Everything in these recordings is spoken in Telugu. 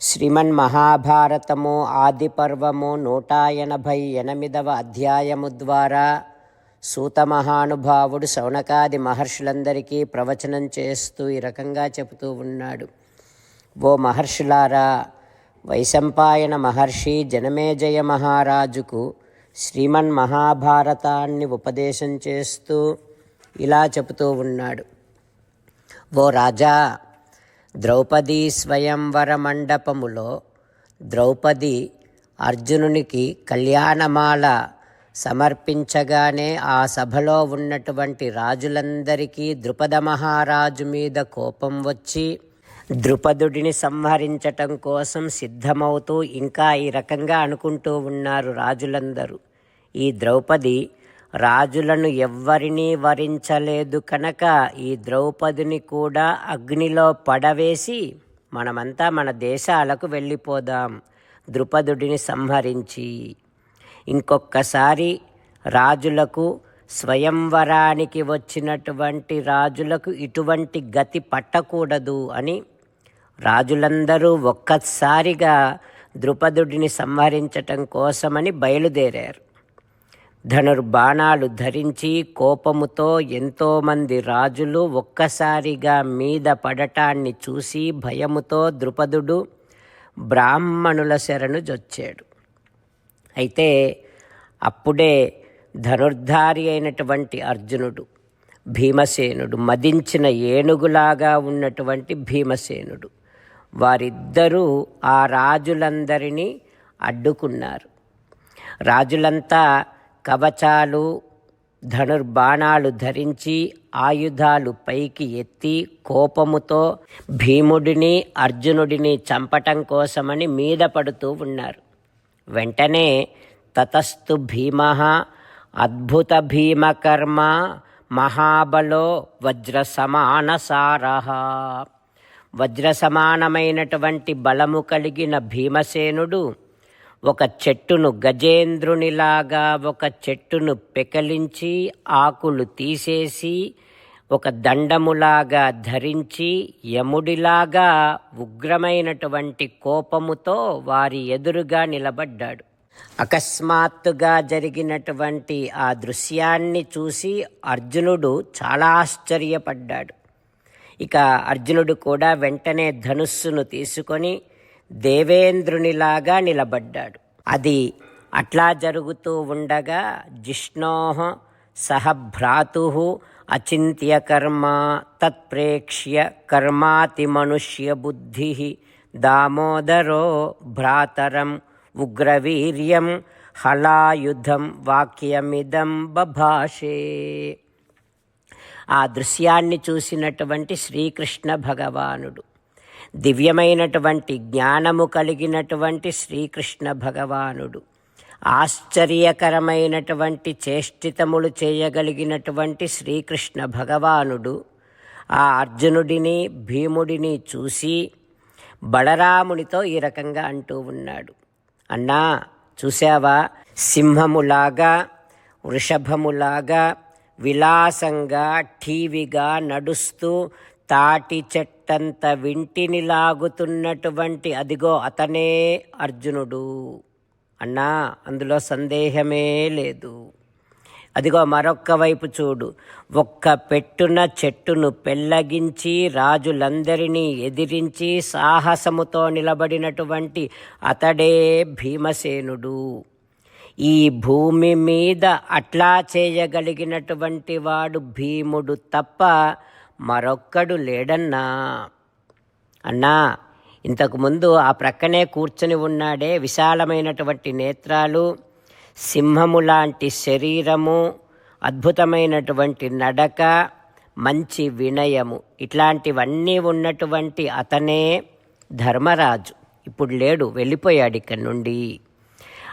శ్రీమన్ మహాభారతము ఆది పర్వము నూట ఎనభై ఎనిమిదవ అధ్యాయము ద్వారా సూత మహానుభావుడు శౌనకాది మహర్షులందరికీ ప్రవచనం చేస్తూ ఈ రకంగా చెబుతూ ఉన్నాడు. ఓ మహర్షులారా వైశంపాయన మహర్షి జనమేజయ మహారాజుకు శ్రీమన్ మహాభారతాన్ని ఉపదేశం చేస్తూ ఇలా చెబుతూ ఉన్నాడు. ఓ రాజా ద్రౌపది స్వయంవర మండపములో ద్రౌపది అర్జునునికి కళ్యాణమాల సమర్పించగానే ఆ సభలో ఉన్నటువంటి రాజులందరికీ ద్రుపద మహారాజు మీద కోపం వచ్చి ద్రుపదుడిని సంహరించటం కోసం సిద్ధమవుతూ ఇంకా ఈ రకంగా అనుకుంటూ ఉన్నారు రాజులందరూ. ఈ ద్రౌపది రాజులను ఎవ్వరినీ వరించలేదు కనుక ఈ ద్రౌపదిని కూడా అగ్నిలో పడవేసి మనమంతా మన దేశాలకు వెళ్ళిపోదాం ద్రుపదుడిని సంహరించి. ఇంకొక్కసారి రాజులకు స్వయంవరానికి వచ్చినటువంటి రాజులకు ఇటువంటి గతి పట్టకూడదు అని రాజులందరూ ఒక్కసారిగా ద్రుపదుడిని సంహరించటం కోసమని బయలుదేరారు. ధనుర్బాణాలు ధరించి కోపముతో ఎంతోమంది రాజులు ఒక్కసారిగా మీద పడటాన్ని చూసి భయముతో ద్రుపదుడు బ్రాహ్మణుల శరణు జొచ్చాడు. అయితే అప్పుడే ధనుర్ధారి అయినటువంటి అర్జునుడు భీమసేనుడు మదించిన ఏనుగులాగా ఉన్నటువంటి భీమసేనుడు వారిద్దరూ ఆ రాజులందరినీ అడ్డుకున్నారు. రాజులంతా కవచాలు ధనుర్బాణాలు ధరించి ఆయుధాలు పైకి ఎత్తి కోపముతో భీముడిని అర్జునుడిని చంపటం కోసమని మీద పడుతూ ఉన్నారు. వెంటనే తతస్థు భీమ అద్భుత భీమకర్మ మహాబలో వజ్ర సమానసార వజ్ర సమానమైనటువంటి బలము కలిగిన భీమసేనుడు ఒక చెట్టును గజేంద్రునిలాగా ఒక చెట్టును పెకలించి ఆకులు తీసేసి ఒక దండములాగా ధరించి యముడిలాగా ఉగ్రమైనటువంటి కోపముతో వారి ఎదురుగా నిలబడ్డాడు. అకస్మాత్తుగా జరిగినటువంటి ఆ దృశ్యాన్ని చూసి అర్జునుడు చాలా ఆశ్చర్యపడ్డాడు. ఇక అర్జునుడు కూడా వెంటనే ధనుస్సును తీసుకొని దేవేంద్రునిలాగా నిలబడ్డాడు. అది అట్లా జరుగుతూ ఉండగా జిష్ణోహ సహ భ్రాతు అచింత్య కర్మ తత్ప్రేక్ష్య కర్మాతి మనుష్య బుద్ధి దామోదరో భ్రాతరం ఉగ్రవీర్యం హలాయుధం వాక్యమిదం బభాషే. ఆ దృశ్యాన్ని చూసినటువంటి శ్రీకృష్ణ భగవానుడు దివ్యమైనటువంటి జ్ఞానము కలిగినటువంటి శ్రీకృష్ణ భగవానుడు. ఆశ్చర్యకరమైనటువంటి చేష్టితములు చేయగలిగినటువంటి శ్రీకృష్ణ భగవానుడు ఆ అర్జునుడిని భీముడిని చూసి బలరామునితో ఈ రకంగా అంటూ ఉన్నాడు. అన్నా చూసావా సింహములాగా వృషభములాగా విలాసంగా ఠీవిగా నడుస్తూ తాటి చెట్టంత వింటిని లాగుతున్నటువంటి అదిగో అతనే అర్జునుడు. అన్నా అందులో సందేహమే లేదు. అదిగో మరొక్క వైపు చూడు. ఒక్క పెట్టున చెట్టును పెళ్ళగించి రాజులందరినీ ఎదిరించి సాహసముతో నిలబడినటువంటి అతడే భీమసేనుడు. ఈ భూమి మీద అట్లా చేయగలిగినటువంటి వాడు భీముడు తప్ప మరొక్కడు లేడన్నా. అన్నా ఇంతకుముందు ఆ ప్రక్కనే కూర్చొని ఉన్నాడే విశాలమైనటువంటి నేత్రాలు సింహము లాంటి శరీరము అద్భుతమైనటువంటి నడక మంచి వినయము. ఇట్లాంటివన్నీ ఉన్నటువంటి అతనే ధర్మరాజు. ఇప్పుడు లేడు వెళ్ళిపోయాడు ఇక్కడి నుండి.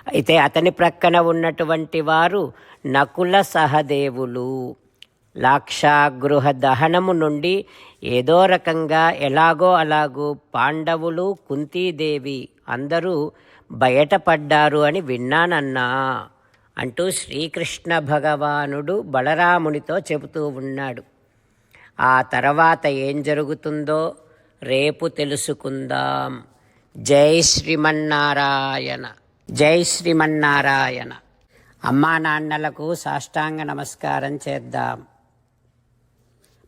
అయితే అతని ప్రక్కన ఉన్నటువంటి వారు నకుల సహదేవులు. లాక్షాగృహ దహనము నుండి ఏదో రకంగా ఎలాగో అలాగూ పాండవులు కుంతీదేవి అందరూ బయటపడ్డారు అని విన్నానన్నా అంటూ శ్రీకృష్ణ భగవానుడు బలరామునితో చెబుతూ ఉన్నాడు. ఆ తర్వాత ఏం జరుగుతుందో రేపు తెలుసుకుందాం. జై శ్రీమన్నారాయణ. జై శ్రీమన్నారాయణ. అమ్మా నాన్నలకు సాష్టాంగ నమస్కారం చేద్దాం.